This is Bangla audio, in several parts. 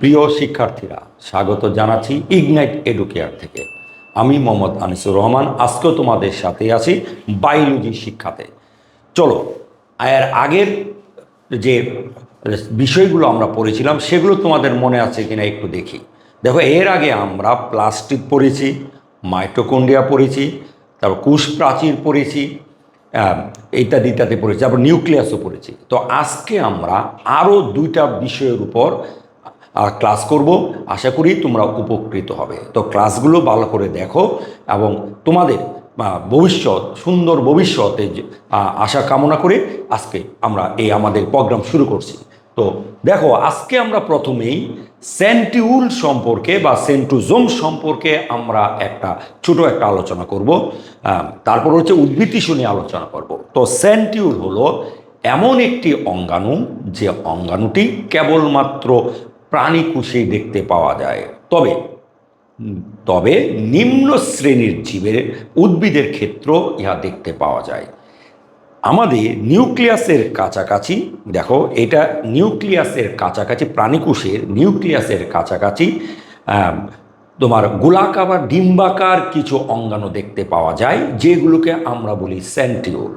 প্রিয় শিক্ষার্থীরা, স্বাগত জানাচ্ছি ইগনাইট এডুকেয়ার থেকে। আমি মোহাম্মদ আনিসুর রহমান, আজকেও তোমাদের সাথে আছি বায়োলজি শিক্ষাতে। চলো, এর আগের যে বিষয়গুলো আমরা পড়েছিলাম, সেগুলো তোমাদের মনে আছে কিনা একটু দেখি। দেখো, এর আগে আমরা প্লাস্টিক পড়েছি মাইটোকন্ডিয়া পড়েছি, তারপর কুশ প্রাচীর পড়েছি ইত্যাদি ইত্যাদি পড়েছি, তারপর নিউক্লিয়াসও পড়েছি। তো আজকে আমরা আরও দুইটা বিষয়ের উপর আহ, ক্লাস করব। আশা করি তোমরা উপকৃত হবে। তো ক্লাসগুলো ভালো করে দেখো এবং তোমাদের ভবিষ্যৎ সুন্দর ভবিষ্যতে আশা কামনা করে আজকে আমরা এই আমাদের প্রোগ্রাম শুরু করছি। তো দেখো আজকে আমরা প্রথমেই সেন্টিউল সম্পর্কে বা সেন্টুজোম সম্পর্কে আমরা একটা ছোট একটা আলোচনা করব। তারপর হচ্ছে উদ্ভিদটিসু নিয়ে আলোচনা করব। তো সেন্টিউল হলো এমন একটি অঙ্গাণু যে অঙ্গাণুটি কেবলমাত্র প্রাণীকুষেই দেখতে পাওয়া যায়। তবে তবে নিম্ন শ্রেণির জীবের উদ্ভিদের ক্ষেত্র ইহা দেখতে পাওয়া যায়। আমাদের নিউক্লিয়াসের কাছাকাছি, দেখো, এটা নিউক্লিয়াসের কাছাকাছি প্রাণীকোষের নিউক্লিয়াসের কাছাকাছি তোমার গোলাকার বা ডিম্বাকার কিছু অঙ্গাণু দেখতে পাওয়া যায়, যেগুলোকে আমরা বলি সেন্টিউল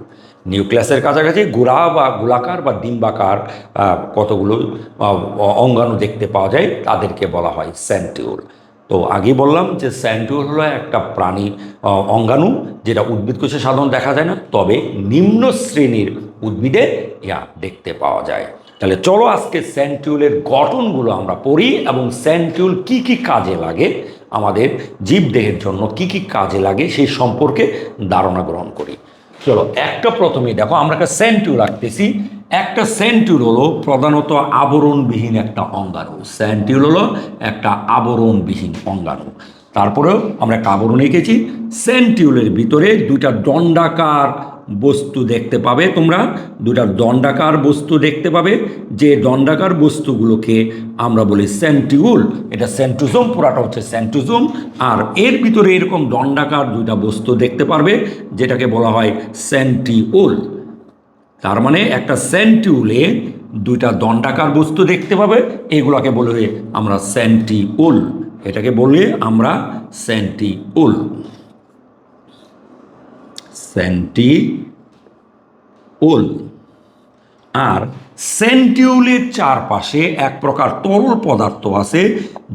নিউক্লিয়াসের কাছাকাছি গোড়া বা গোলাকার বা ডিম্বাকার কতগুলো অঙ্গাণু দেখতে পাওয়া যায়, তাদেরকে বলা হয় স্যান্টিউল। তো আগে বললাম যে স্যান্টিউল হলো একটা প্রাণী অঙ্গাণু যেটা উদ্ভিদ কোষে সাধারণ দেখা যায় না, তবে নিম্ন শ্রেণির উদ্ভিদে ইয়া দেখতে পাওয়া যায়। তাহলে চলো আজকে স্যান্টিউলের গঠনগুলো আমরা পড়ি এবং স্যান্টিউল কি কি কাজে লাগে, আমাদের জীবদেহের জন্য কি কি কাজে লাগে সেই সম্পর্কে ধারণা গ্রহণ করি। চলো, একটা প্রথমেই দেখো, আমরা একটা সেন্টু রাখতেছি। একটা সেন্টিউল হলো প্রধানত আবরণবিহীন একটা অঙ্গাণু। সেন্টিউল হলো একটা আবরণবিহীন অঙ্গাণু। তারপরেও আমরা একটা আবরণ এঁকেছি। সেন্টিউলের ভিতরে দুইটা দণ্ডাকার বস্তু দেখতে পাবে তোমরা। দুটা দণ্ডাকার বস্তু দেখতে পাবে। যে দণ্ডাকার বস্তুগুলোকে আমরা বলি সেন্টিউল এটা সেন্টুজোম পুরাটা হচ্ছে সেন্টুজোম আর এর ভিতরে এরকম দণ্ডাকার দুইটা বস্তু দেখতে পারবে, যেটাকে বলা হয় সেন্টিউল তার মানে একটা সেন্টিউলে দুইটা দণ্ডাকার বস্তু দেখতে পাবে, এগুলোকে বলে আমরা সেন্টিউল এটাকে বলে আমরা সেন্টিউল সেন্টিউল। আর সেন্টিউলের চারপাশে এক প্রকার তরল পদার্থ আছে,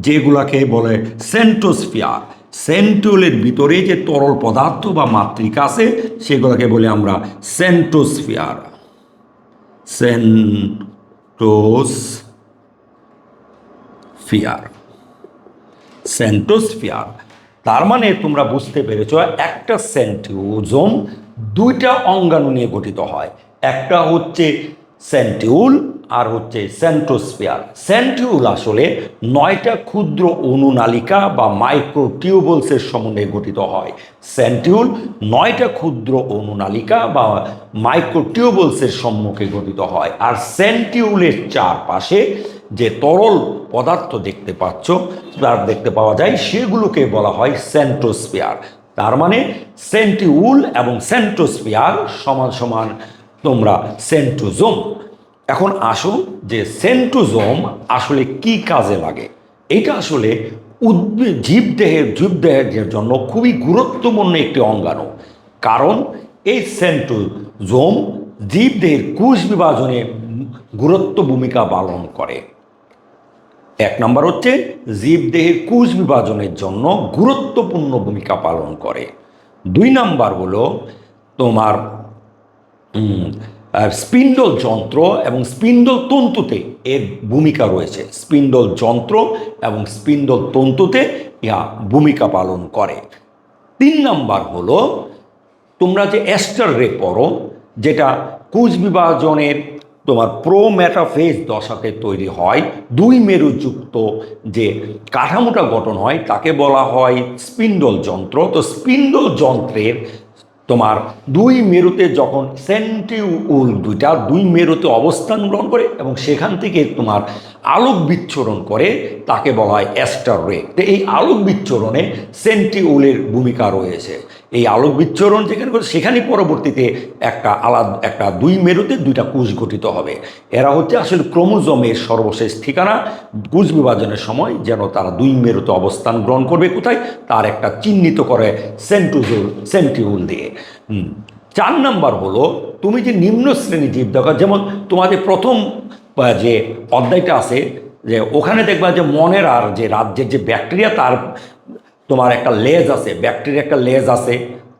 যেগুলাকে বলে সেন্টোস্ফিয়ার সেন্টিউলের ভিতরে যে তরল পদার্থ বা মাতৃকা আছে, সেগুলোকে বলে আমরা সেন্টোস্ফিয়ার সেন্টোসফিয়ার সেন্টোস্ফিয়ার তার মানে তোমরা বুঝতে পেরেছ একটা সেন্টিউজোম দুইটা অঙ্গাণু নিয়ে গঠিত হয়। একটা হচ্ছে সেন্টিউল আর হচ্ছে সেন্টোস্ফিয়ার সেন্টিউল আসলে নয়টা ক্ষুদ্র অনুনালিকা বা মাইক্রোটিউবলসের সমন্বয়ে গঠিত হয়। সেন্টিউল নয়টা ক্ষুদ্র অনুনালিকা বা মাইক্রোটিউবলসের সম্মুখে গঠিত হয়। আর সেন্টিউলের চারপাশে যে তরল পদার্থ দেখতে পাচ্ছ তার দেখতে পাওয়া যায়, সেগুলোকে বলা হয় সেন্টোস্ফিয়ার তার মানে সেন্টিউল এবং সেন্টোস্ফিয়ার সমান সমান তোমরা সেন্টোজোম এখন আসুন যে সেন্টোজোম আসলে কি কাজে লাগে? এটা আসলে উদ্ভিদ, জীবদেহের জীবদেহের জন্য খুবই গুরুত্বপূর্ণ একটি অঙ্গাণু। কারণ এই সেন্টোজোম জীবদেহের কোষ বিভাজনে গুরুত্ব ভূমিকা পালন করে। এক নম্বর হচ্ছে জীবদেহের কোষ বিভাজনের জন্য গুরুত্বপূর্ণ ভূমিকা পালন করে। দুই নাম্বার হলো তোমার স্পিন্ডল যন্ত্র এবং স্পিন্ডল তন্তুতে এর ভূমিকা রয়েছে। স্পিন্ডল যন্ত্র এবং স্পিন্ডল তন্তুতে ইহা ভূমিকা পালন করে। তিন নাম্বার হলো তোমরা যে অ্যাস্টার রে পড়ো, যেটা কুচ বিভাজনের তোমার প্রো ম্যাটাফেজ দশাতে তৈরি হয়। দুই মেরুযুক্ত যে কাঠামোটা গঠন হয়, তাকে বলা হয় স্পিন্ডল যন্ত্র। তো স্পিন্ডল যন্ত্রের তোমার দুই মেরুতে যখন সেন্টিউল দুইটা, দুই মেরুতে অবস্থান গ্রহণ করে এবং সেখান থেকে তোমার আলোক বিচ্ছরণ করে, তাকে বলা হয় অ্যাস্টার রে। তো এই আলোক বিচ্ছরণে সেন্টিউলের ভূমিকা রয়েছে। এই আলোক বিচ্ছরণ যেখানে করে সেখানেই পরবর্তীতে একটা আলাদা, একটা দুই মেরুতে দুইটা কুশ গঠিত হবে। এরা হচ্ছে আসলে ক্রোমোজোমের সর্বশেষ ঠিকানা। কুশ বিভাজনের সময় যেন তারা দুই মেরুতে অবস্থান গ্রহণ করবে কোথায়? তার একটা চিহ্নিত করে সেন্টুজুল সেন্টিউল দিয়ে। চার নাম্বার হলো, তুমি যে নিম্ন শ্রেণি জীব দেখো, যেমন তোমাদের প্রথম যে অধ্যায়টা আছে, যে ওখানে দেখবা যে মনের আর যে রাজ্যের যে ব্যাকটেরিয়া, তার তোমার একটা লেজ আছে, ব্যাকটেরিয়া একটা লেজ আছে,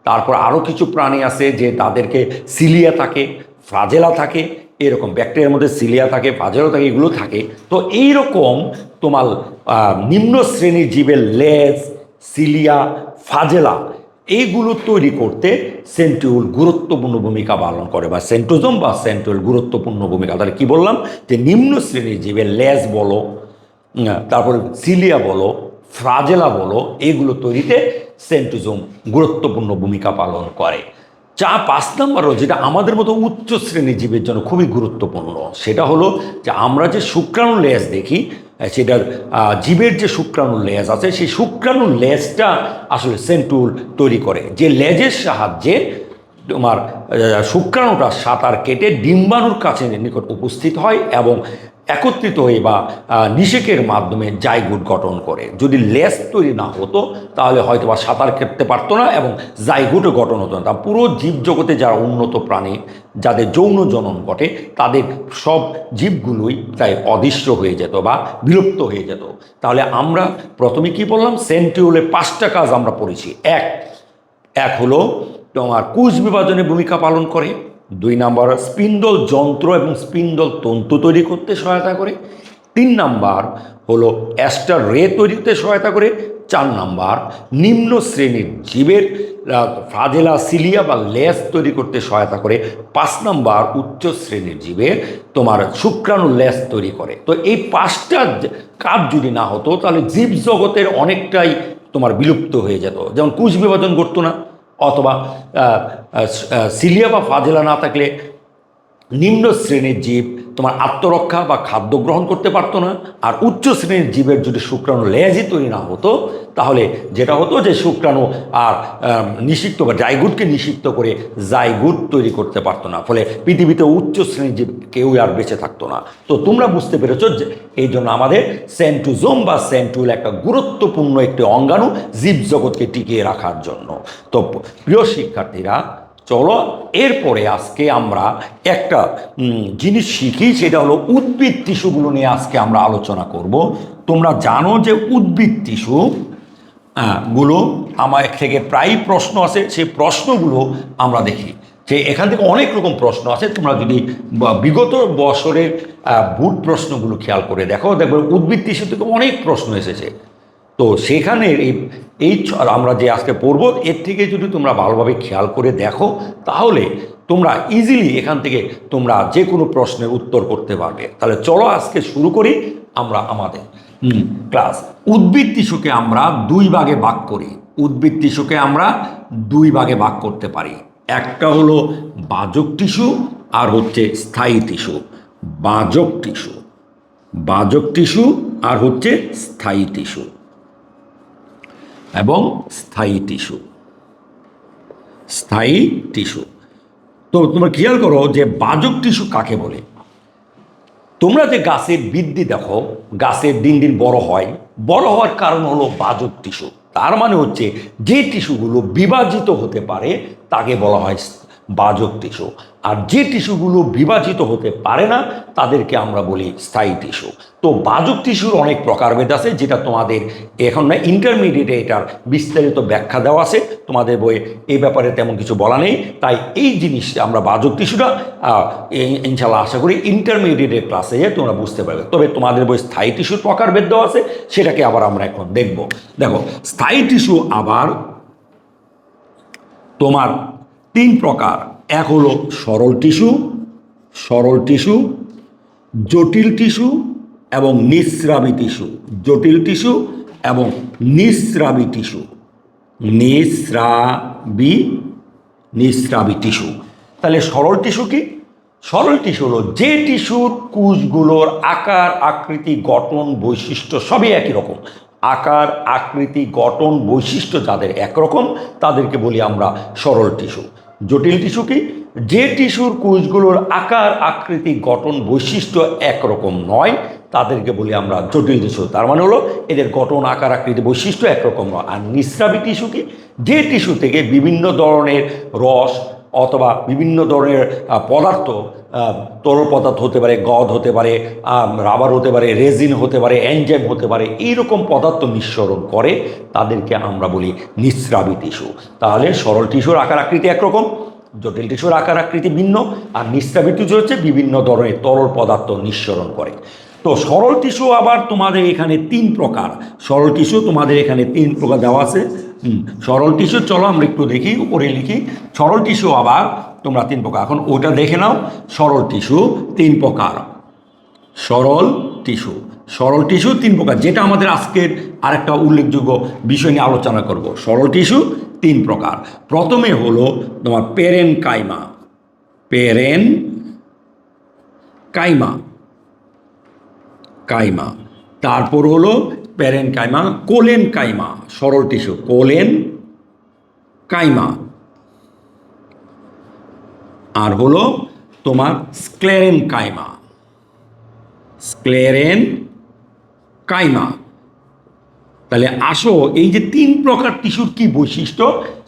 তারপর আরও কিছু প্রাণী আছে যে তাদেরকে সিলিয়া থাকে, ফ্রাজেলা থাকে, এরকম ব্যাকটেরিয়ার মধ্যে সিলিয়া থাকে ফাজেলা থাকে, এগুলো থাকে। তো এই রকম তোমার নিম্ন শ্রেণির জীবের লেজ, সিলিয়া ফাজেলা এইগুলো তৈরি করতে সেন্ট্রিউল গুরুত্বপূর্ণ ভূমিকা পালন করে বা সেন্ট্রোজোম বা সেন্ট্রিউল গুরুত্বপূর্ণ ভূমিকা। তাহলে কি বললাম? যে নিম্ন শ্রেণির জীবের লেজ বলো তারপর সিলিয়া বলো ফ্রাজেলা বলো, এগুলো তৈরিতে সেন্ট্রোজোম গুরুত্বপূর্ণ ভূমিকা পালন করে। চা পাঁচ নম্বরও যেটা আমাদের মতো উচ্চ শ্রেণির জীবের জন্য খুবই গুরুত্বপূর্ণ, সেটা হলো যে আমরা যে শুক্রাণু লেজ দেখি সেটার জীবের যে শুক্রাণু লেজ আছে, সেই শুক্রাণু লেজটা আসলে সেন্টুল তৈরি করে। যে লেজের সাহায্যে তোমার শুক্রাণুটা সাঁতার কেটে ডিম্বাণুর কাছে নিকট উপস্থিত হয় এবং একত্রিত হয়ে বা নিষেকের মাধ্যমে জাইগুট গঠন করে। যদি লেস তৈরি না হতো, তাহলে হয়তো বা সাঁতার কাটতে পারতো না এবং জাইগুটও গঠন হতো না। পুরো জীবজগতে যারা উন্নত প্রাণী, যাদের যৌন জনন ঘটে, তাদের সব জীবগুলোই প্রায় অদৃশ্য হয়ে যেত বা বিলুপ্ত হয়ে যেত। তাহলে আমরা প্রথমে কি বললাম? সেন্টিউলে পাঁচটা কাজ আমরা পড়েছি। এক এক হলো তোমার কোষ বিভাজনে ভূমিকা পালন করে। দুই নাম্বার স্পিন্ডল যন্ত্র এবং স্পিন্ডল তন্তু তৈরি করতে সহায়তা করে। তিন নাম্বার হলো অ্যাস্টার রে তৈরিতে সহায়তা করে। চার নাম্বার নিম্ন শ্রেণির জীবের ফ্রাজেলা সিলিয়া বা লেস তৈরি করতে সহায়তা করে। পাঁচ নাম্বার উচ্চ শ্রেণির জীবের তোমার শুক্রাণু লেস তৈরি করে। তো এই পাঁচটা কাজ যদি না হতো, তাহলে জীব জগতের অনেকটাই তোমার বিলুপ্ত হয়ে যেত। যেমন কুশ বিভাজন করতো না। অথবা সিলিয়া বা ফাজেলা না থাকলে নিম্ন শ্রেণির জীব তোমার আত্মরক্ষা বা খাদ্য গ্রহণ করতে পারতো না। আর উচ্চ শ্রেণির জীবের যদি শুক্রাণু লেজই তৈরি না হতো, তাহলে যেটা হতো যে শুক্রাণু আর নিষিক্ত বা জাইগুটকে নিষিক্ত করে জাইগুট তৈরি করতে পারতো না। ফলে পৃথিবীতে উচ্চ শ্রেণির জীব কেউ আর বেঁচে থাকতো না। তো তোমরা বুঝতে পেরেছ যে এই জন্য আমাদের সেন্টুজোম বা সেন্টুল একটা গুরুত্বপূর্ণ একটি অঙ্গাণু জীবজগৎকে টিকিয়ে রাখার জন্য। তো প্রিয় শিক্ষার্থীরা চলো, এরপরে আজকে আমরা একটা জিনিস শিখি, সেটা হলো উদ্ভিদ টিস্যুগুলো নিয়ে আজকে আমরা আলোচনা করব। তোমরা জানো যে উদ্ভিদ টিস্যু গুলো আমার থেকে প্রায় প্রশ্ন আছে সেই প্রশ্নগুলো আমরা দেখি। যে এখান থেকে অনেক রকম প্রশ্ন আছে তোমরা যদি বিগত বছরের বুট প্রশ্নগুলো খেয়াল করে দেখো, দেখবে উদ্ভিদ টিস্যু থেকে অনেক প্রশ্ন এসেছে। তো সেখানে এই এই আমরা যে আজকে পড়ব, এর থেকে যদি তোমরা ভালোভাবে খেয়াল করে দেখো, তাহলে তোমরা ইজিলি এখান থেকে তোমরা যে কোনো প্রশ্নের উত্তর করতে পারবে। তাহলে চলো আজকে শুরু করি আমরা আমাদের। ক্লাস উদ্ভিদ টিস্যুকে আমরা দুই ভাগে ভাগ করি। উদ্ভিদ টিস্যুকে আমরা দুই ভাগে ভাগ করতে পারি। একটা হলো বাজক টিস্যু আর হচ্ছে স্থায়ী টিস্যু বাজক টিস্যু বাজক টিস্যু আর হচ্ছে স্থায়ী টিস্যু এবং স্থায়ী টিস্যু। স্থায়ী টিস্যু। তো তোমরা খেয়াল করো যে বাজক টিস্যু কাকে বলে? তোমরা যে গাছের বৃদ্ধি দেখো, গাছের দিন দিন বড় হয়, বড় হওয়ার কারণ হলো বাজক টিস্যু। তার মানে হচ্ছে যে টিস্যুগুলো বিভাজিত হতে পারে, তাকে বলা হয় বাজক টিস্যু। আর যে টিস্যুগুলো বিভাজিত হতে পারে না, তাদেরকে আমরা বলি স্থায়ী টিস্যু। তো বাজক টিস্যুর অনেক প্রকারভেদ আছে, যেটা তোমাদের এখন না ইন্টারমিডিয়েটে এটার বিস্তারিত ব্যাখ্যা দেওয়া আছে। তোমাদের বইয়ে এই ব্যাপারে তেমন কিছু বলা নেই। তাই এই জিনিস আমরা বাজক টিস্যুটা ইনশাল্লাহ আশা করি ইন্টারমিডিয়েটের ক্লাসে যে তোমরা বুঝতে পারবে। তবে তোমাদের বই স্থায়ী টিস্যুর প্রকারভেদ দেওয়া আছে, সেটাকে আবার আমরা এখন দেখব। দেখো, স্থায়ী টিস্যু আবার তোমার তিন প্রকার। এক হলো সরল টিস্যু সরল টিস্যু, জটিল টিস্যু এবং নিঃস্রাবী টিস্যু। জটিল টিস্যু এবং নিঃস্রাবী টিস্যু। নিঃস্রাবী নিঃস্রাবী টিস্যু। তাহলে সরল টিস্যু কি? সরল টিস্যু হলো যে টিস্যুর কুশগুলোর আকার, আকৃতি, গঠন, বৈশিষ্ট্য সবই একই রকম। আকার, আকৃতি, গঠন, বৈশিষ্ট্য যাদের একরকম, তাদেরকে বলি আমরা সরল টিস্যু। জটিল টিস্যু কি? যে টিস্যুর কোষগুলোর আকার, আকৃতি, গঠন, বৈশিষ্ট্য একরকম নয়, তাদেরকে বলি আমরা জটিল টিস্যু তার মানে হলো এদের গঠন, আকার, আকৃতি, বৈশিষ্ট্য একরকম নয়। আর নিঃস্রাবী টিস্যু কি? যে টিস্যু থেকে বিভিন্ন ধরনের রস অথবা বিভিন্ন ধরনের পদার্থ তরল পদার্থ হতে পারে, গদ হতে পারে রাবার হতে পারে, রেজিন হতে পারে, এনজাইম হতে পারে, এইরকম পদার্থ নিঃসরণ করে তাদেরকে আমরা বলি নিঃস্রাবী টিস্যু। তাহলে সরল টিস্যুর আকার আকৃতি একরকম, জটিল টিস্যুর আকার আকৃতি ভিন্ন, আর নিঃস্রাবী টিস্যু হচ্ছে বিভিন্ন ধরনের তরল পদার্থ নিঃসরণ করে। তো সরল টিস্যু আবার তোমাদের এখানে তিন প্রকার। সরল টিস্যু তোমাদের এখানে তিন প্রকার দেওয়া আছে। সরল টিস্যু, চলো আমরা একটু দেখি, উপরে লিখি, সরল টিস্যু আবার, তোমরা তিন প্রকার, এখন ওটা দেখে নাও, সরল টিস্যু, তিন প্রকার, সরল টিস্যু সরল টিস্যু, তিন প্রকার, যেটা আমাদের আজকের আরেকটা উল্লেখযোগ্য বিষয় নিয়ে আলোচনা করব, সরল টিস্যু, তিন প্রকার, প্রথমে হলো তোমার পেরেন কাইমা পেরেন কাইমা কাইমা, তারপর হলো প্যারেন কাইমা কোলেন কাইমা সরল টিস্যু, কোলেন কাইমা। আর হলো তোমার স্ক্লেরেন কাইমা স্ক্লেরেন কাইমা তাহলে আসো, এই যে তিন প্রকার টিস্যুর কি বৈশিষ্ট্য,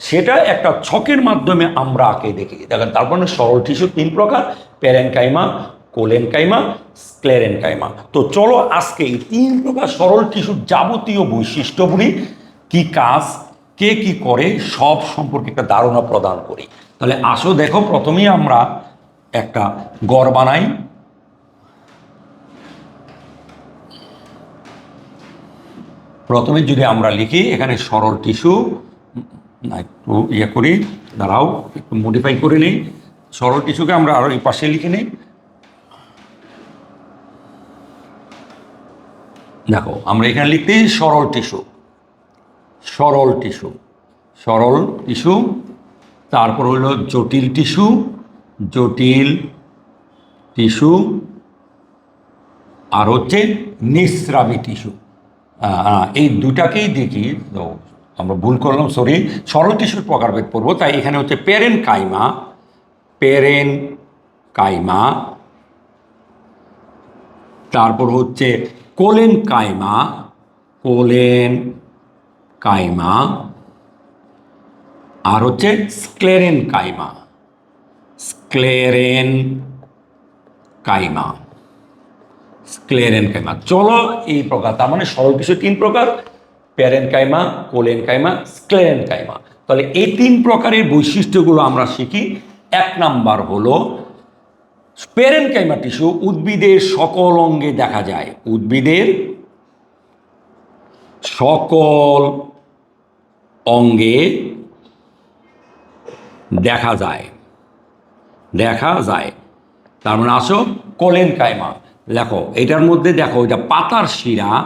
সেটা একটা ছকের মাধ্যমে আমরা আঁকে দেখি। দেখেন, তারপরে সরল টিস্যু তিন প্রকার parenchyma collenchyma sclerenchyma তো চলো আজকে এই তিন প্রকার সরল টিস্যুর যাবতীয় বৈশিষ্ট্যগুলি, কি কাজ, কে কি করে, সব সম্পর্কে একটা ধারণা প্রদান করি। তাহলে আসো দেখো, প্রথমেই আমরা একটা গড় বানাই। প্রথমে যদি আমরা লিখি, এখানে সরল টিস্যু না, একটু ইয়ে করি, দাঁড়াও, একটু মডিফাই করে নিই। সরল টিস্যুকে আমরা আরও এই পাশে লিখে নিই। দেখো, আমরা এখানে লিখতে সরল টিস্যু। সরল টিস্যু। সরল টিস্যু, তারপর হলো জটিল টিস্যু জটিল টিস্যু, আর হচ্ছে নিঃস্রাবী টিস্যু। এই দুটাকেই দেখি আমরা ভুল করলাম সরি সরল টিস্যুর প্রকারভেদ পড়ব, তাই এখানে হচ্ছে পেরেন কাইমা পেরেন কাইমা, তারপর হচ্ছে কোলেন কাইমা কোলেন কাইমা। আর হচ্ছে sclerenchyma. Sclerenchyma. Sclerenchyma. চলো এই প্রকার, তার মানে সরল কিছু তিন প্রকার, parenchyma, collenchyma, sclerenchyma. তাহলে এই তিন প্রকারের বৈশিষ্ট্যগুলো আমরা শিখি। এক নাম্বার হলো প্যারেন কাইমা টিস্যু উদ্ভিদের সকল অঙ্গে দেখা যায়। উদ্ভিদের সকল অঙ্গে দেখা যায়। দেখা যায়। তার মানে আসো কোলেন কাইমা দেখো, এটার মধ্যে দেখো এটা পাতার শিরা।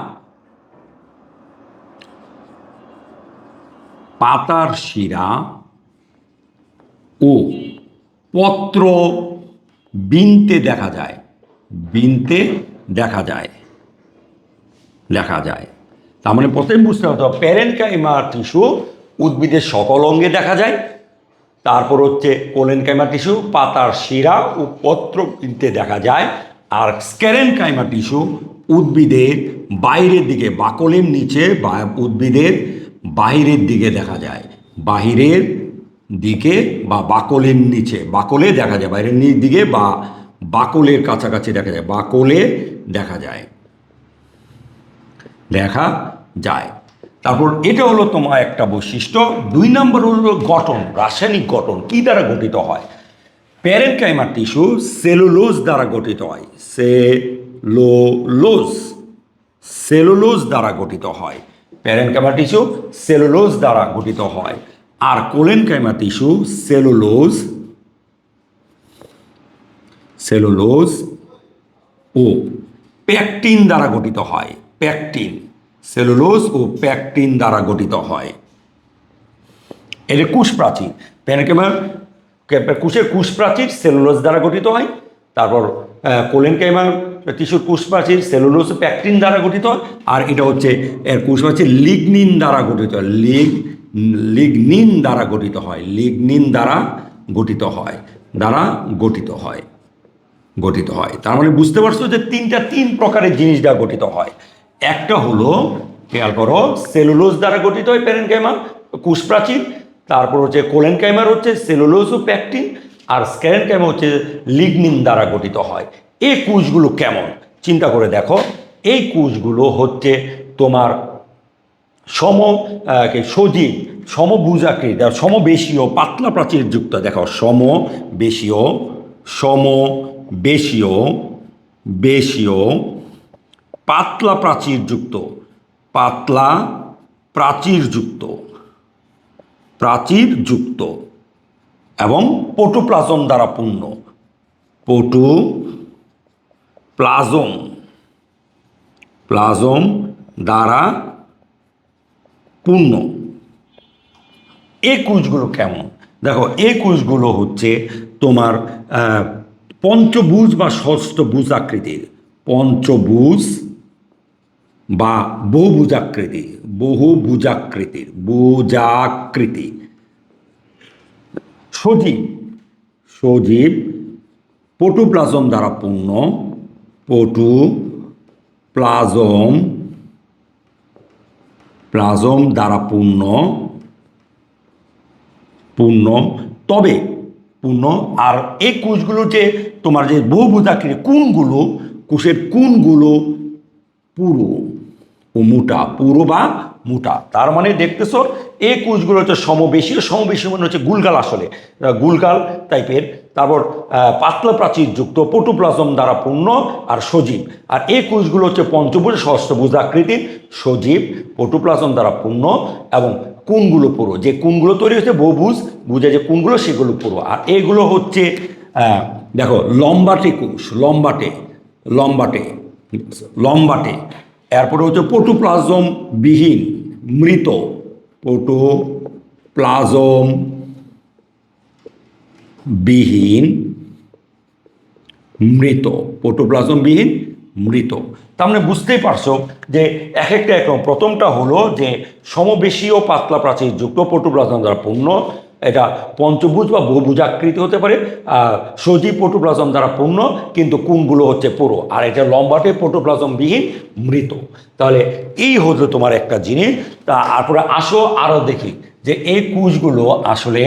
পাতার শিরা। ও, পত্র বিনতে দেখা যায়। বিনতে দেখা যায়। দেখা যায়। তার মানে প্রথমে বুঝতে হবে প্যারেনকাইমা টিস্যু উদ্ভিদের সকল অঙ্গে দেখা যায়। তারপর হচ্ছে কোলেনকাইমা টিস্যু, পাতার শিরা ও পত্র কিনতে দেখা যায়। আর স্ক্যারেনকাইমা টিস্যু উদ্ভিদের বাইরের দিকে, বাকলের নিচে উদ্ভিদের বাইরের দিকে দেখা যায়। বাহিরের দিকে বা বাকলের নিচে, বাকলে দেখা যায়, বাইরের নিচ দিকে বা বাকলের কাছাকাছি দেখা যায়, বাকলে দেখা যায় দেখা যায়। তারপর এটা হলো তোমার একটা বৈশিষ্ট্য। দুই নম্বর হলো গঠন, রাসায়নিক গঠন, কি দ্বারা গঠিত হয়? প্যারেনকাইমার টিস্যু সেলুলোজ দ্বারা গঠিত হয়। সেলোলোজ, সেলুলোজ দ্বারা গঠিত হয়। প্যারেনকাইমার টিস্যু সেলুলোজ দ্বারা গঠিত হয়। আর কোলেনকাইমা টিস্যু, সেলুলোজ সেলুলোজ ও প্যাকটিন দ্বারা গঠিত হয়, প্যাকটিন, সেলুলোজ ও প্যাকটিন দ্বারা গঠিত হয়। এর কুশ প্রাচীর প্যানকেমার কুশের কুশ প্রাচীর সেলুলোজ দ্বারা গঠিত হয়, তারপর কোলেনকাইমার টিস্যুর কুশপ্রাচীর সেলুলোজ প্যাকটিন দ্বারা গঠিত আর এটা হচ্ছে এর কুশপ্রাচীর লিগনিন দ্বারা গঠিত হয়, লিগ লিগনিন দ্বারা গঠিত হয়। লিগনিন দ্বারা গঠিত হয়। দ্বারা গঠিত হয়। গঠিত হয়। তার মানে বুঝতে পারছ যে তিনটা তিন প্রকারের জিনিস দ্বারা গঠিত হয়। একটা হলো, খেয়াল করো, সেলুলোজ দ্বারা গঠিত হয় প্যারেনকাইমা কুশপ্রাচীর। তারপর হচ্ছে কোলেন কোলেনকাইমার হচ্ছে সেলুলোজ ও প্যাকটিন। আর স্ক্যান স্ক্যারেনকাইমা হচ্ছে লিগনিন দ্বারা গঠিত হয়। এই কুশগুলো কেমন? চিন্তা করে দেখো। এই কুশগুলো হচ্ছে তোমার সম সজীব সমভুজাকৃতি সমবেশীয়, পাতলা প্রাচীর যুক্ত, দেখো সম বেশীয় সম বেশীয় বেশীয় পাতলা প্রাচীর যুক্ত, পাতলা প্রাচীর যুক্ত প্রাচীর যুক্ত এবং পোটোপ্লাজম দ্বারা পূর্ণ পোটো প্লাজম প্লাজম দ্বারা পূর্ণ। এই কুচগুলো কেমন? দেখো এই কুচগুলো হচ্ছে তোমার পঞ্চভুজ বা ষষ্ঠভুজ আকৃতির। পঞ্চভুজ বা বহুভুজাকৃতি বহুভুজাকৃতির ভুজাকৃতি সজীব সজীব, পটুপ্লাজম দ্বারা পূর্ণ পটু প্লাজম প্লাজম দ্বারা পূর্ণ পূর্ণ, তবে পূর্ণ, আর এই কোষগুলো যে তোমার যে বহুভুজাকৃতি কোনগুলো কোষের কোনগুলো পুরো। ও মোটা, পুরো বা মোটা। তার মানে দেখতেছো এই কোষগুলো হচ্ছে সমবেশী সমবেশী মানে হচ্ছে গুলগাল আসলে। গুলগাল টাইপের তারপর পাতলা প্রাচীর যুক্ত পটুপ্লাজম দ্বারা পূর্ণ আর সজীব। আর এই কোষগুলো হচ্ছে পঞ্চভুজ, ষষ্ঠভুজ আকৃতির সজীব পটুপ্লাজম দ্বারা পূর্ণ এবং কোনগুলো পুরো। যে কোনগুলো তৈরি হচ্ছে বহুভুজ, বুঝে যে কোনগুলো সেগুলো পুরো। আর এগুলো হচ্ছে দেখো, লম্বাটে কোষ লম্বাটে লম্বাটে লম্বাটে। এরপরে হচ্ছে পোটোপ্লাজম বিহীন, মৃত। পটু পোটোপ্লাজম বিহীন, মৃত। প্রোটোপ্লাজম বিহীন, মৃত। তার মানে বুঝতেই পারছ যে এক একটা একরকম। প্রথমটা হলো যে সমবেশীয় পাতলা প্রাচীর যুক্ত প্রোটোপ্লাজম দ্বারা পূর্ণ। এটা পঞ্চভুজ বা বহুভুজ আকৃতি হতে পারে সজীব প্রোটোপ্লাজম দ্বারা পূর্ণ, কিন্তু কোনগুলো হচ্ছে পুরো আর এটা লম্বাটে প্রোটোপ্লাজম বিহীন মৃত। তাহলে এই হলো তোমার একটা জিনিস। তা তারপরে আসো আরও দেখি যে এই কুচগুলো আসলে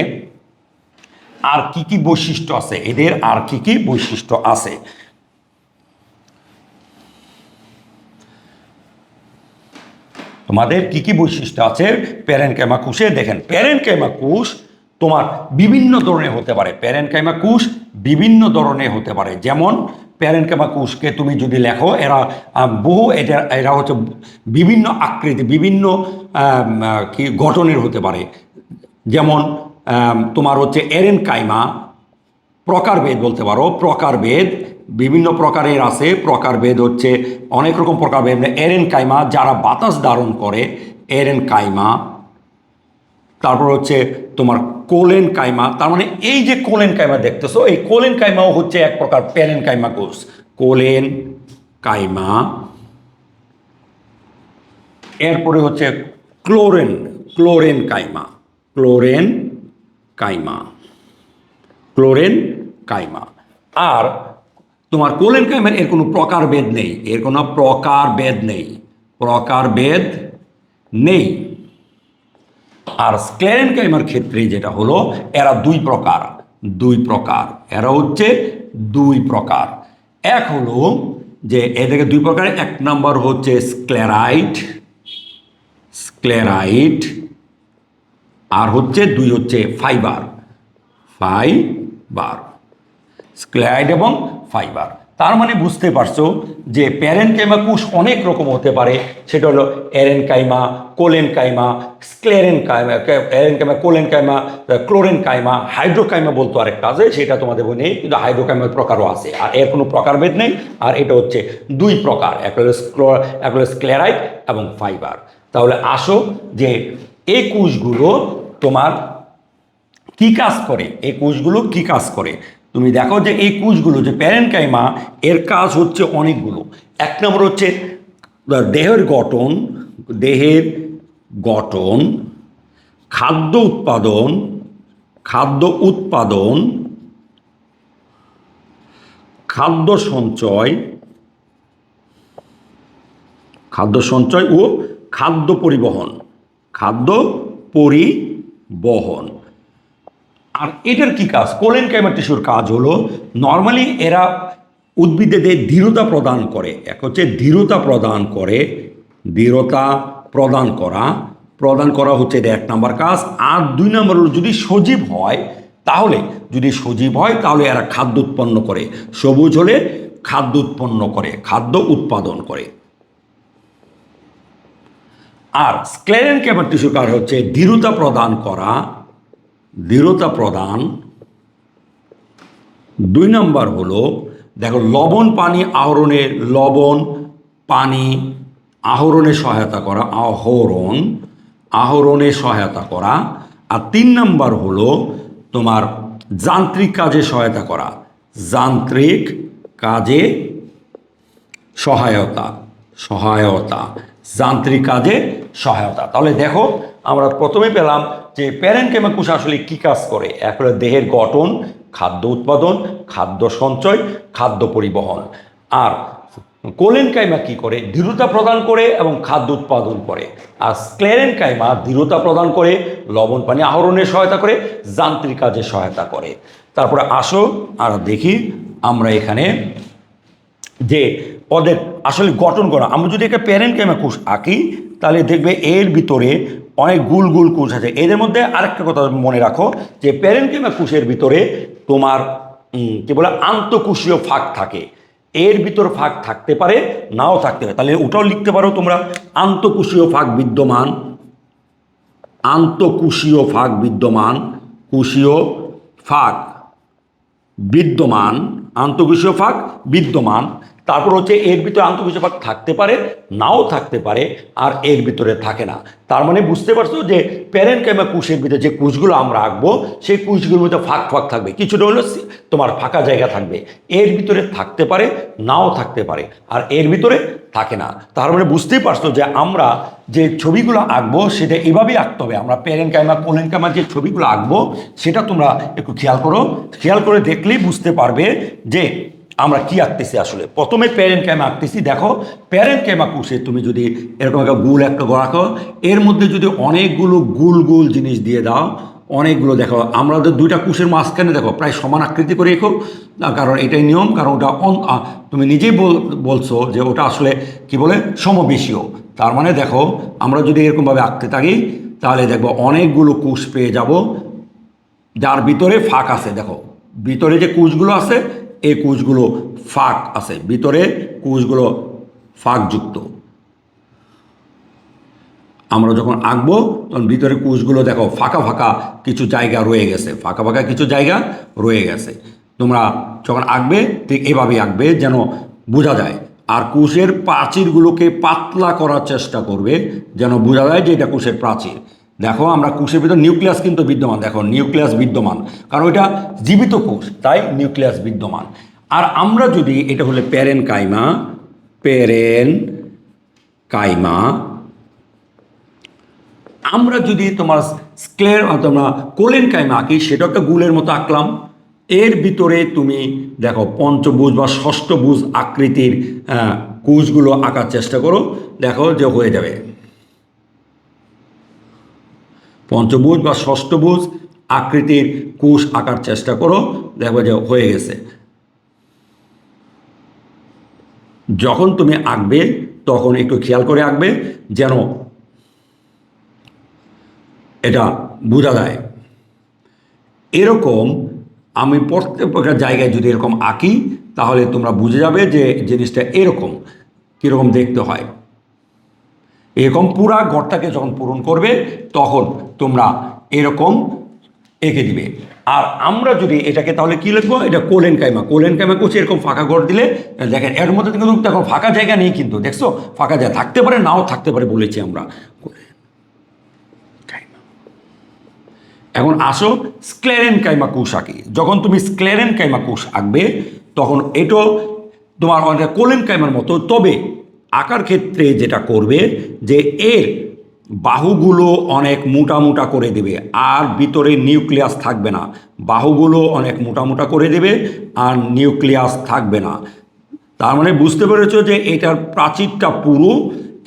আর কি কি বৈশিষ্ট্য আছে? এদের আর কি কি বৈশিষ্ট্য আছে? তোমাদের কি কি বৈশিষ্ট্য আছে? প্যারেনকাইমা কুশে দেখেন প্যারেনকাইমা কুশ তোমার বিভিন্ন ধরনের হতে পারে। প্যারেনকাইমা কুশ বিভিন্ন ধরনের হতে পারে। যেমন প্যারেনকাইমা কুশকে তুমি যদি লেখো, এরা বহু এটা, এরা হচ্ছে বিভিন্ন আকৃতি, বিভিন্ন কি গঠনের হতে পারে। যেমন তোমার হচ্ছে এরেন কাইমা প্রকারভেদ বলতে পারো। প্রকারভেদ বিভিন্ন প্রকারের আছে। প্রকারভেদ হচ্ছে অনেক রকম প্রকারভেদ এরেন কাইমা, যারা বাতাস ধারণ করে, এরেন কাইমা। তারপর হচ্ছে তোমার কোলেন কাইমা, তার মানে এই যে কোলেন কাইমা দেখতেছো, এই কোলেন কাইমাও হচ্ছে এক প্রকার প্যারেন কাইমা কোষ। কোলেন কাইমা, এরপরে হচ্ছে ক্লোরেন chlorenchyma chlorenchyma chlorenchyma. আর তোমার কোলেন কাইমার এর কোনো প্রকারভেদ নেই, এর কোনো প্রকারভেদ নেই প্রকারভেদ নেই। আর স্ক্লেরেন কাইমার ক্ষেত্রে যেটা হলো, এরা দুই প্রকার দুই প্রকার। এরা হচ্ছে দুই প্রকার। এক হলো যে এদেরকে দুই প্রকার, এক নাম্বার হচ্ছে স্ক্লেরাইট স্ক্লেরাইট আর হচ্ছে দুই হচ্ছে ফাইবার। ফাইবার। স্ক্লেরাইড এবং ফাইবার। তার মানে বুঝতে পারছ যে প্যারেনকাইমা কোষ অনেক রকম হতে পারে। সেটা হলো aerenchyma collenchyma, sclerenchyma aerenchyma collenchyma, chlorenchyma, hydrochyma বলতো আরেকটা আছে, সেটা তোমাদের বই নেই কিন্তু হাইড্রোকাইমার প্রকারও আছে, আর এর কোনো প্রকারভেদ নেই, আর এটা হচ্ছে দুই প্রকার, এক হলো এক হলো স্ক্লেরাইড এবং ফাইবার। তাহলে আসো যে এই কোষগুলো তোমার কি কাজ করে? এই কোষগুলো কি কাজ করে? তুমি দেখো যে এই কুচগুলো যে প্যারেনকাইমা, এর কাজ হচ্ছে অনেকগুলো। এক নম্বর হচ্ছে দেহের গঠন দেহের গঠন, খাদ্য উৎপাদন খাদ্য উৎপাদন, খাদ্য সঞ্চয় খাদ্য সঞ্চয় ও খাদ্য পরিবহন খাদ্য পরিবহন। আর এটার কি কাজ? কোলেন ক্যামার টিস্যুর কাজ হলো নর্মালি এরা উদ্ভিদেদের দৃঢ়তা প্রদান করে। এক হচ্ছে দৃঢ়তা প্রদান করে, দৃঢ়তা প্রদান করা। প্রদান করা হচ্ছে এটা এক নম্বর কাজ। আর দুই নম্বর যদি সজীব হয়, তাহলে যদি সজীব হয়, তাহলে এরা খাদ্য উৎপন্ন করে। সবুজ হলে খাদ্য উৎপন্ন করে, খাদ্য উৎপাদন করে। আর স্ক্লেরেন ক্যামার টিস্যুর কাজ হচ্ছে দৃঢ়তা প্রদান করা। দৃঢ়তা প্রদান। দুই নম্বর হলো, দেখো, লবণ পানি আহরণে, লবণ পানি আহরণে সহায়তা করা, আহরণ আহরণে সহায়তা করা। আর তিন নম্বর হলো, তোমার যান্ত্রিক কাজে সহায়তা করা, যান্ত্রিক কাজে সহায়তা সহায়তা, যান্ত্রিক কাজে সহায়তা। তাহলে দেখো আমরা প্রথমে পেলাম যে প্যারেনকেমাকুশ আসলে কী কাজ করে? এক হলো দেহের গঠন, খাদ্য উৎপাদন, খাদ্য সঞ্চয়, খাদ্য পরিবহন। আর কোলেন কাইমা কী করে? দৃঢ়তা প্রদান করে এবং খাদ্য উৎপাদন করে। আর স্ক্লেরেন কাইমা দৃঢ়তা প্রদান করে, লবণ পানি আহরণে সহায়তা করে, যান্ত্রিক কাজে সহায়তা করে। তারপরে আসো, আর দেখি আমরা এখানে যে ওদের আসলে গঠন করা। আমরা যদি একটা প্যারেন্ট ক্যামা কোষ আঁকি, তাহলে দেখবে এর ভিতরে অনেক গুল গুল কোষ আছে। এদের মধ্যে আরেকটা কথা মনে রাখো যে প্যারেন্ট ক্যামা কোষের ভিতরে তোমার কি বলে আন্তঃকোষীয় ফাঁক থাকে। এর ভিতর ফাঁক থাকতে পারে, নাও থাকতে পারে। তাহলে ওটাও লিখতে পারো তোমরা। আন্তঃকোষীয় ফাঁক বিদ্যমান। আন্তঃকোষীয় ফাঁক বিদ্যমান। কোষীয় ফাঁক বিদ্যমান। আন্তঃকোষীয় ফাঁক বিদ্যমান, তারপর হচ্ছে এর ভিতরে আন্তঃকোষীয় ফাঁক থাকতে পারে, নাও থাকতে পারে, আর এর ভিতরে থাকে না। তার মানে বুঝতে পারছ যে প্যারেন্ট ক্যামা কুশের ভিতরে যে কুশগুলো আমরা আঁকবো, সেই কুশগুলোর মধ্যে ফাঁক ফাঁক থাকবে। কিছুটা হলো তোমার ফাঁকা জায়গা থাকবে। এর ভিতরে থাকতে পারে, নাও থাকতে পারে, আর এর ভিতরে থাকে না। তার মানে বুঝতেই পারছ যে আমরা যে ছবিগুলো আঁকবো, সেটা এভাবেই আঁকতে হবে। আমরা প্যারেন্ট ক্যামা কোলেন ক্যামা যে ছবিগুলো আঁকবো, সেটা তোমরা একটু খেয়াল করো। খেয়াল করে দেখলেই বুঝতে পারবে যে আমরা কি আঁকতেছি আসলে? প্রথমে প্যারেন্ট ক্যামা আঁকতেছি। দেখো প্যারেন্ট ক্যামা কুশে তুমি যদি এরকম একটা গুল একটা রাখো এর মধ্যে যদি অনেকগুলো গুল গুল জিনিস দিয়ে দাও, অনেকগুলো দেখো, আমরা দুইটা কুশের মাঝখানে দেখো, প্রায় সমান আকৃতি করে রেখো কারণ এটাই নিয়ম, কারণ ওটা তুমি নিজেই বল- বলছো যে ওটা আসলে কি বলে? সমবেশীয়। তার মানে দেখো, আমরা যদি এরকমভাবে আঁকতে থাকি, তাহলে দেখব অনেকগুলো কুশ পেয়ে যাব। যার ভিতরে ফাঁক আছে, দেখো। ভিতরে যে কুচগুলো আছে এই কুচগুলো ফাঁক আছে। ভিতরে কুচগুলো ফাঁকযুক্ত। আমরা যখন আঁকবো, তখন ভিতরে কুচগুলো দেখো, ফাঁকা ফাঁকা কিছু জায়গা রয়ে গেছে। ফাঁকা ফাঁকা কিছু জায়গা রয়ে গেছে। তোমরা যখন আঁকবে, ঠিক এভাবেই আঁকবে যেন বোঝা যায়। আর কুশের প্রাচীরগুলোকে পাতলা করার চেষ্টা করবে যেন বোঝা যায় যে এটা কুশের প্রাচীর। দেখো আমরা কোষের ভিতর নিউক্লিয়াস কিন্তু বিদ্যমান দেখো নিউক্লিয়াস বিদ্যমান কারণ ওইটা জীবিত কোষ তাই নিউক্লিয়াস বিদ্যমান। আর আমরা যদি এটা হলে প্যারেন কাইমা প্যারেন কাইমা আমরা যদি তোমার স্ক্লের তোমরা কোলেন কাইমা আঁকি সেটা একটা গুলের মতো আঁকলাম। এর ভিতরে তুমি দেখো পঞ্চভুজ বা ষষ্ঠভুজ আকৃতির আহ, কুশগুলো আঁকার চেষ্টা করো দেখো যে হয়ে যাবে। পঞ্চভুজ বা ষষ্ঠভুজ আকৃতির কুশ আঁকার চেষ্টা করো, দেখবে যে হয়ে গেছে। যখন তুমি আঁকবে, তখন একটু খেয়াল করে আঁকবে যেন এটা বোঝা যায়। এরকম আমি প্রত্যেকটা জায়গায় যদি এরকম আঁকি, তাহলে তোমরা বুঝে যাবে যে জিনিসটা এরকম, কীরকম দেখতে হয়। এরকম পুরা ঘরটাকে যখন পূরণ করবে, তখন তোমরা এরকম এঁকে দিবে। আর আমরা যদি এটাকে তাহলে কি লিখব? এটা কোলেন কাইমা। কোলেন কাইমা করছে, এরকম ফাঁকা ঘর দিলে দেখেন, এর মধ্যে কিন্তু দেখো ফাঁকা জায়গা নেই কিন্তু, দেখছ? ফাঁকা জায়গা থাকতে পারে, নাও থাকতে পারে বলেছি আমরা। এখন আসো, স্ক্লেরেন কাইমা কোষ আঁকি যখন তুমি স্ক্লেরেন কাইমা কোষ আঁকবে, তখন এটাও তোমার অনেকটা কোলেন কাইমার মতো, তবে আঁকার ক্ষেত্রে যেটা করবে যে এর বাহুগুলো অনেক মোটা মোটা করে দেবে আর ভিতরে নিউক্লিয়াস থাকবে না। বাহুগুলো অনেক মোটা মোটা করে দেবে আর নিউক্লিয়াস থাকবে না। তার মানে বুঝতে পেরেছ যে এটার প্রাচীরটা পুরো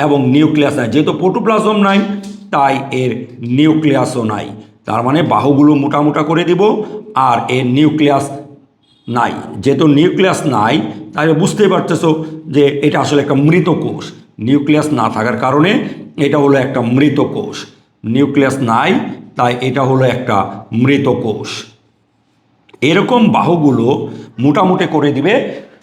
এবং নিউক্লিয়াস নাই। যেহেতু প্রোটোপ্লাজম নাই, তাই এর নিউক্লিয়াসও নাই। তার মানে বাহুগুলো মোটা মোটা করে দিব আর এর নিউক্লিয়াস নাই। যেহেতু নিউক্লিয়াস নাই, তাহলে বুঝতেই পারতেছো যে এটা আসলে একটা মৃত কোষ। নিউক্লিয়াস না থাকার কারণে এটা হলো একটা মৃত কোষ। নিউক্লিয়াস নাই, তাই এটা হলো একটা মৃত কোষ। এরকম বাহুগুলো মোটামুটি করে দিবে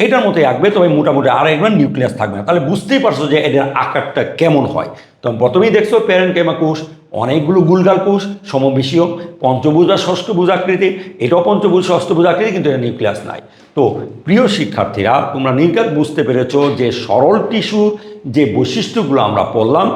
এটার মতো আঁকবে তবে মোটামুটি আর একবার নিউক্লিয়াস থাকবে না। তাহলে বুঝতেই পারছ যে এটার আকারটা কেমন হয়। তো প্রথমেই দেখছ প্যারেন্টেমা কোষ, অনেকগুলো গুলগাল কোষ, সমবিষীয়, পঞ্চভুজ আর ষষ্ঠভুজ আকৃতি। এটাও পঞ্চভুজ ষষ্ঠভুজ আকৃতি, কিন্তু এটা নিউক্লিয়াস নাই। তো প্রিয় শিক্ষার্থীরা, তোমরা নির্ঘাত বুঝতে পেরেছ যে সরল টিস্যু যে বৈশিষ্ট্যগুলো আমরা পড়লাম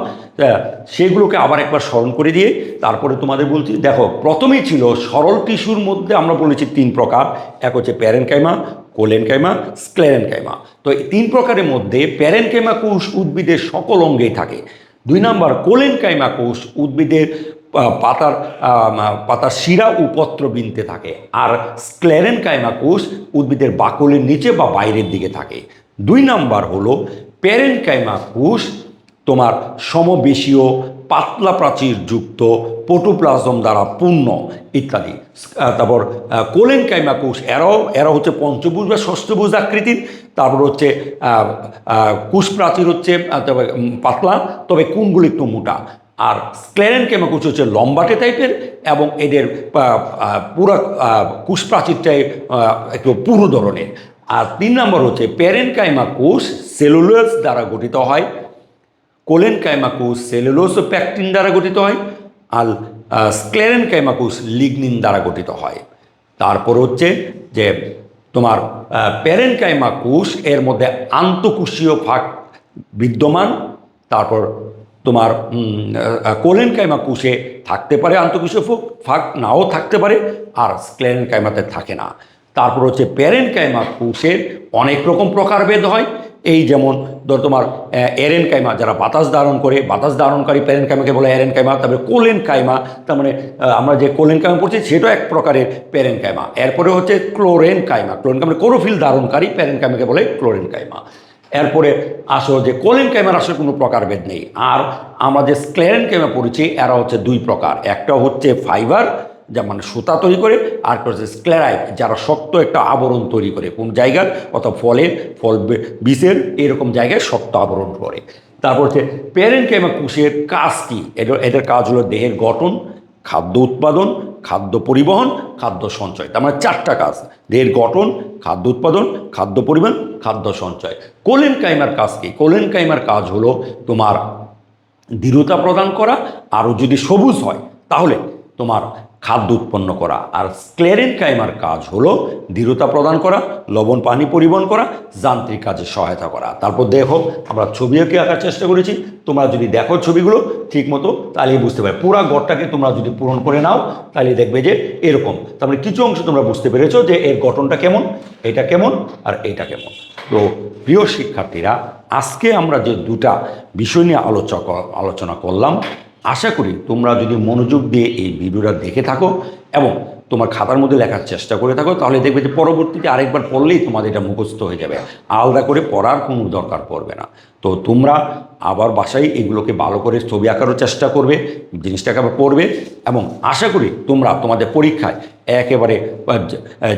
সেগুলোকে আবার একবার স্মরণ করে দিয়ে তারপরে তোমাদের বলছি, দেখো, প্রথমেই ছিল সরল টিস্যুর মধ্যে আমরা বলেছি তিন প্রকার। এক হচ্ছে প্যারেনকাইমা, কোলেনকাইমা, স্ক্লেরেনকাইমা। তো এই তিন প্রকারের মধ্যে প্যারেনকাইমা কোষ উদ্ভিদের সকল অঙ্গেই থাকে। দুই নাম্বার, কোলেনকাইমা কোষ উদ্ভিদের পাতার পাতার শিরা ও পত্র বিনতে থাকে। আর স্ক্লেরেনকাইমা কোষ উদ্ভিদের বাকলের নিচে বা বাইরের দিকে থাকে। দুই নাম্বার হলো প্যারেনকাইমা কোষ তোমার সমবেশীয় পাতলা প্রাচীর যুক্ত পোটোপ্লাজম দ্বারা পূর্ণ, ইত্যাদি। তারপর কোলেন কাইমা কোষ এরাও এরা হচ্ছে পঞ্চভুজ বা ষষ্ঠভুজ আকৃতির। তারপর হচ্ছে কোষ প্রাচীর হচ্ছে তবে পাতলা, তবে কোনগুলো একটু মোটা। আর স্ক্লেরেন কেমাকুচ হচ্ছে লম্বাটে টাইপের এবং এদের পুরো কোষ প্রাচীরটাই একটু পুরো ধরনের। আর তিন নম্বর হচ্ছে প্যারেনকাইমা কোষ সেলুলোজ দ্বারা গঠিত হয়। কোলেন কাইমাকুস সেলুলোজ ও প্যাকটিন দ্বারা গঠিত হয় আর স্ক্লেরেন কাইমাকুস লিগনিন দ্বারা গঠিত হয়। তারপর হচ্ছে যে তোমার প্যারেন কাইমাকুস এর মধ্যে আন্তঃকুশীয় ফাঁক বিদ্যমান, তারপর তোমার কোলেন কাইমা কুশে থাকতে পারে আন্তঃকুশীয় ফাঁক- ফাঁক, নাও থাকতে পারে আর স্ক্লেরেন কাইমাতে থাকে না। তারপর হচ্ছে প্যারেন কাইমা কোষের অনেক রকম প্রকারভেদ হয়। এই যেমন ধর তোমার এরেন কাইমা, যারা বাতাস ধারণ করে, বাতাস ধারণকারী প্যারেন কাইমাকে বলে এরেন কাইমা, তারপরে কোলেন কাইমা, তার মানে আমরা যে কোলেন কাইমা পড়ছি, সেটাও এক প্রকারের প্যারেন কাইমা। এরপরে হচ্ছে chlorenchyma. Chlorenchyma chlorophyll ধারণকারী প্যারেন কাইমাকে বলে ক্লোরেন কাইমা। এরপরে আসো যে কোলেন কাইমার আসলে কোনো প্রকারভেদ নেই। আর আমরা যে স্ক্লেরেন কাইমা পড়েছি, এরা হচ্ছে দুই প্রকার। একটা হচ্ছে ফাইবার যা মানে সুতা তৈরি করে, আর হচ্ছে স্ক্লেরাইট যারা শক্ত একটা আবরণ তৈরি করে। কোন জায়গার, অথবা ফলের, ফল বিষের, এরকম জায়গায় শক্ত আবরণ করে। তারপর হচ্ছে প্যারেন্ট প্যারেনকেমা কোষের কাজ কী? এটার এটার কাজ হলো দেহের গঠন, খাদ্য উৎপাদন, খাদ্য পরিবহন, খাদ্য সঞ্চয়। তার মানে চারটা কাজ। দেহের গঠন, খাদ্য উৎপাদন, খাদ্য পরিবহন, খাদ্য সঞ্চয়। কোলেন কাইমার কাজ কী? কোলেন কাইমার কাজ হলো তোমার দৃঢ়তা প্রদান করা আরও যদি সবুজ হয়, তাহলে তোমার খাদ্য উৎপন্ন করা। আর স্ক্লেরেন কাইমার কাজ হলো দৃঢ়তা প্রদান করা, লবণ পানি পরিবহন করা, যান্ত্রিক কাজে সহায়তা করা। তারপর দেখো আমরা ছবি এঁকে আঁকার চেষ্টা করেছি। তোমরা যদি দেখো ছবিগুলো ঠিক মতো তাহলেই বুঝতে পারবে। পুরো গড়টাকে তোমরা যদি পূরণ করে নাও, তাহলে দেখবে যে এরকম। তারপরে কিছু অংশ তোমরা বুঝতে পেরেছ যে এর গঠনটা কেমন, এটা কেমন আর এটা কেমন। তো প্রিয় শিক্ষার্থীরা, আজকে আমরা যে দুটা বিষয় নিয়ে আলোচক আলোচনা করলাম আশা করি তোমরা যদি মনোযোগ দিয়ে এই ভিডিওটা দেখে থাকো এবং তোমার খাতার মধ্যে লেখার চেষ্টা করে থাকো, তাহলে দেখবে যে পরবর্তীতে আরেকবার পড়লেই তোমাদের এটা মুখস্থ হয়ে যাবে। আলাদা করে পড়ার কোনো দরকার পড়বে না। তো তোমরা আবার বাসায় এগুলোকে ভালো করে ছবি আঁকারও চেষ্টা করবে, জিনিসটাকে আবার পড়বে এবং আশা করি তোমরা তোমাদের পরীক্ষায় একেবারে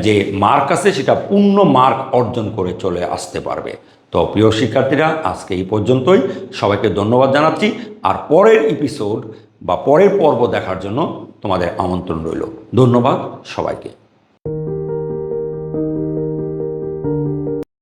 যে- মার্ক আছে সেটা পূর্ণ মার্ক অর্জন করে চলে আসতে পারবে। তো প্রিয় শিক্ষার্থীরা, আজকে এই পর্যন্তই। সবাইকে ধন্যবাদ জানাচ্ছি। আর পরের এপিসোড বা পরের পর্ব দেখার জন্য তোমাদের আমন্ত্রণ রইল। ধন্যবাদ সবাইকে।